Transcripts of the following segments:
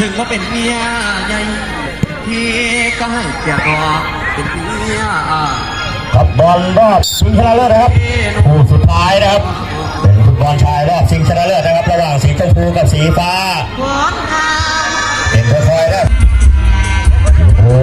ถึงว่าเป็นเมียใหญ่พี่ก็ให้เกียรติเป็นเมียกับบอลรอบสิงชนะเลิศนะครับผู้สุดท้ายนะครับเป็นฟุตบอลชายรอบสิงชนะเลิศนะครับ ระหว่างสีชมพูกับสีฟ้าเป็นค่อยๆนะโอ้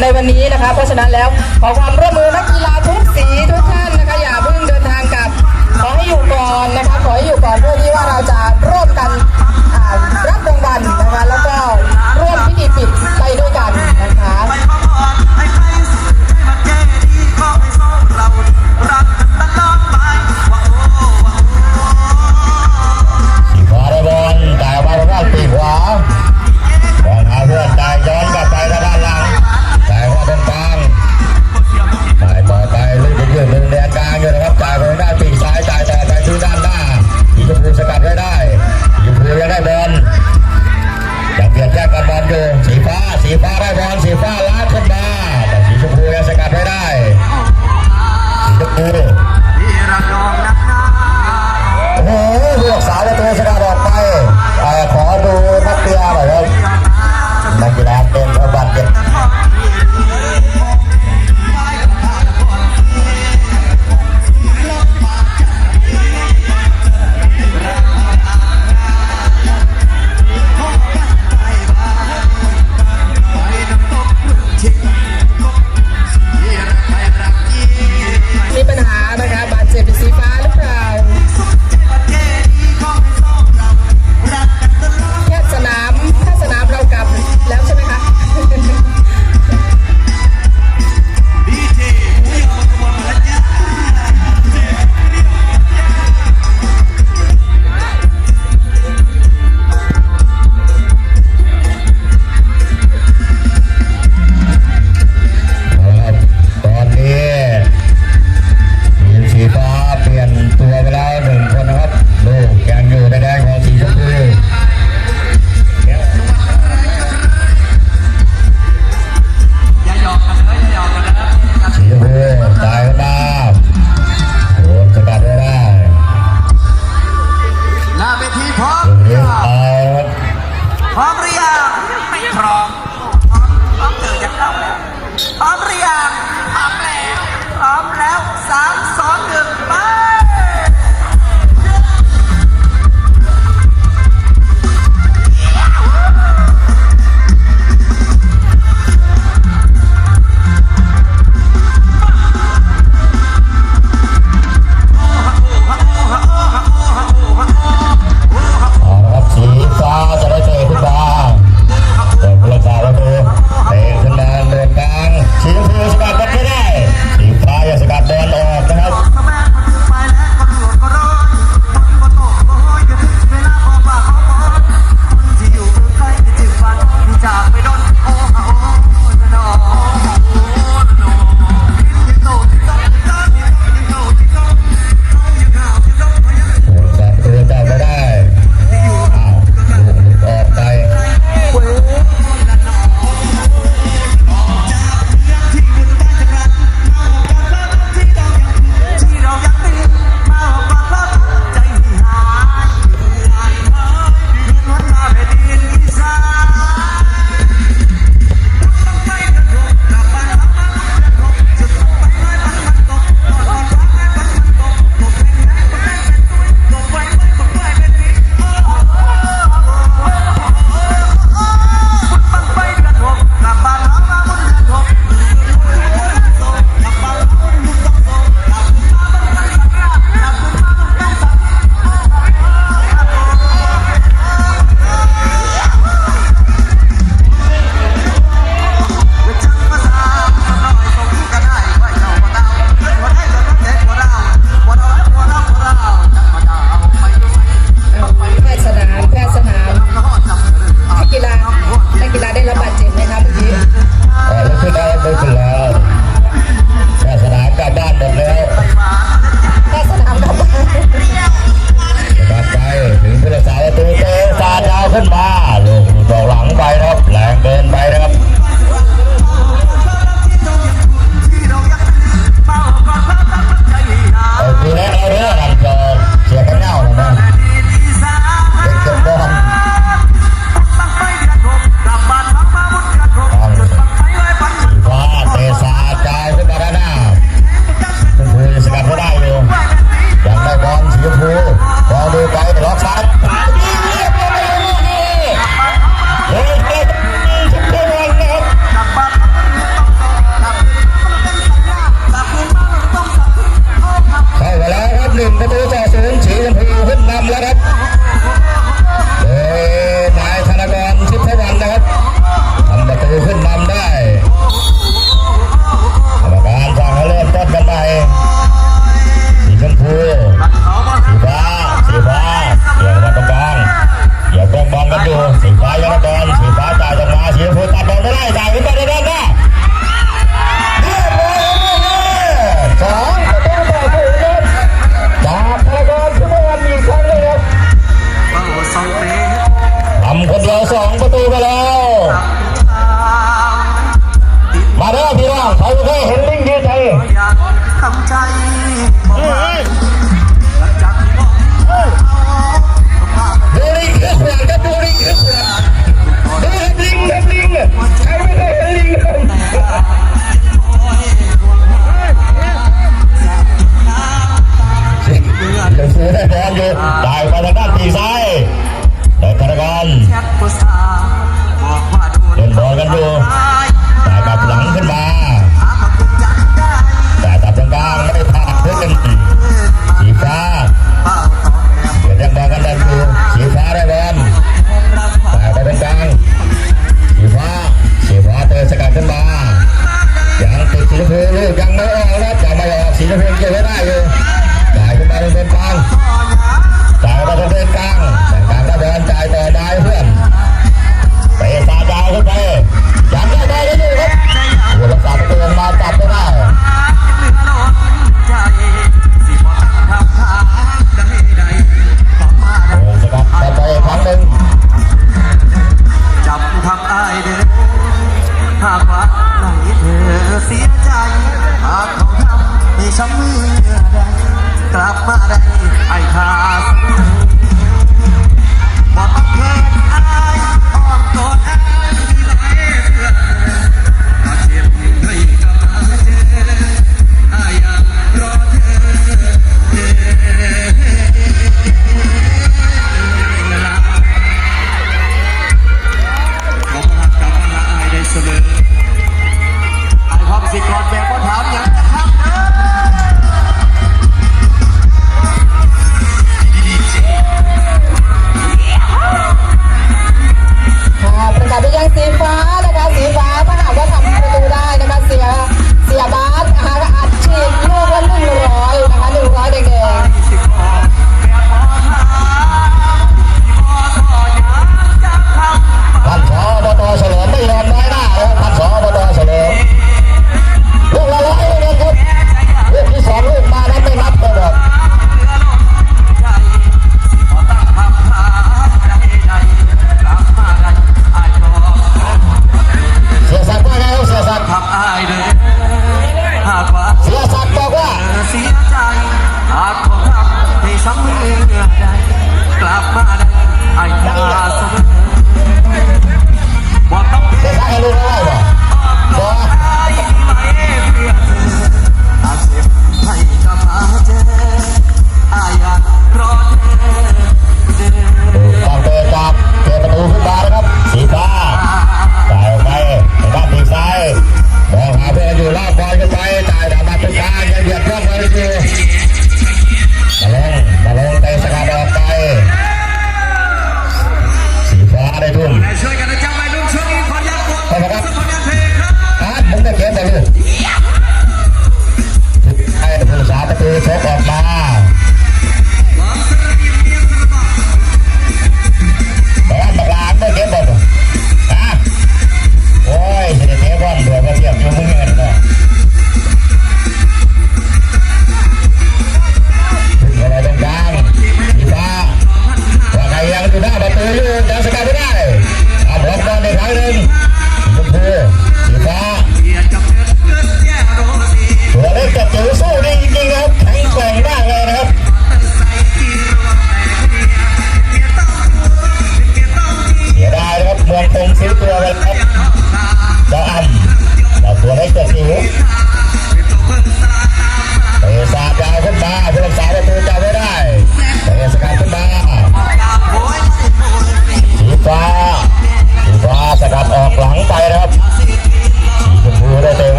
ในวันนี้นะคะเพราะฉะนั้นแล้วขอความร่วมมือนักกีฬาทุกสีทุกท่านนะคะอย่าเพิ่งเดินทางกลับ ขอให้อยู่ก่อนนะคะขอให้อยู่ก่อนเพื่อที่ว่าเราจะร่วมกัน